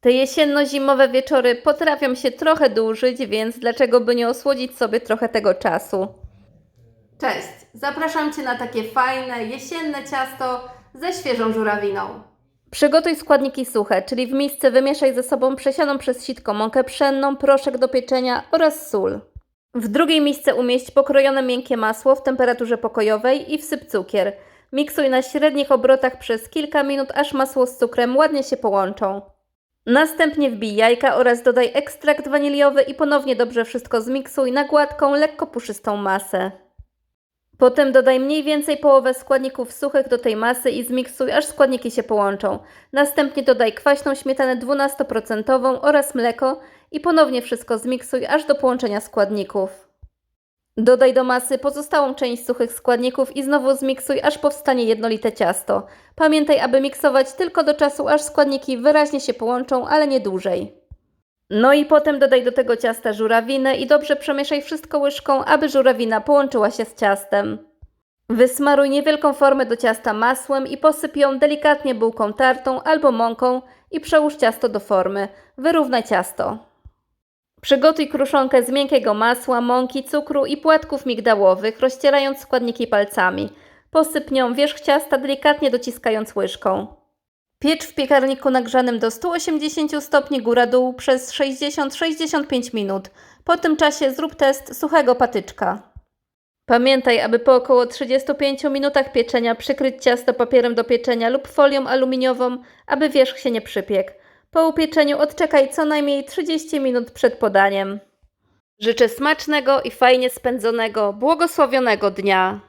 Te jesienno-zimowe wieczory potrafią się trochę dłużyć, więc dlaczego by nie osłodzić sobie trochę tego czasu? Cześć! Zapraszam Cię na takie fajne, jesienne ciasto ze świeżą żurawiną. Przygotuj składniki suche, czyli w misce wymieszaj ze sobą przesianą przez sitko mąkę pszenną, proszek do pieczenia oraz sól. W drugiej misce umieść pokrojone miękkie masło w temperaturze pokojowej i wsyp cukier. Miksuj na średnich obrotach przez kilka minut, aż masło z cukrem ładnie się połączą. Następnie wbij jajka oraz dodaj ekstrakt waniliowy i ponownie dobrze wszystko zmiksuj na gładką, lekko puszystą masę. Potem dodaj mniej więcej połowę składników suchych do tej masy i zmiksuj, aż składniki się połączą. Następnie dodaj kwaśną śmietanę 12% oraz mleko i ponownie wszystko zmiksuj, aż do połączenia składników. Dodaj do masy pozostałą część suchych składników i znowu zmiksuj, aż powstanie jednolite ciasto. Pamiętaj, aby miksować tylko do czasu, aż składniki wyraźnie się połączą, ale nie dłużej. No i potem dodaj do tego ciasta żurawinę i dobrze przemieszaj wszystko łyżką, aby żurawina połączyła się z ciastem. Wysmaruj niewielką formę do ciasta masłem i posyp ją delikatnie bułką tartą albo mąką i przełóż ciasto do formy. Wyrównaj ciasto. Przygotuj kruszonkę z miękkiego masła, mąki, cukru i płatków migdałowych, rozcierając składniki palcami. Posyp nią wierzch ciasta, delikatnie dociskając łyżką. Piecz w piekarniku nagrzanym do 180 stopni góra-dół przez 60-65 minut. Po tym czasie zrób test suchego patyczka. Pamiętaj, aby po około 35 minutach pieczenia przykryć ciasto papierem do pieczenia lub folią aluminiową, aby wierzch się nie przypiekł. Po upieczeniu odczekaj co najmniej 30 minut przed podaniem. Życzę smacznego i fajnie spędzonego, błogosławionego dnia.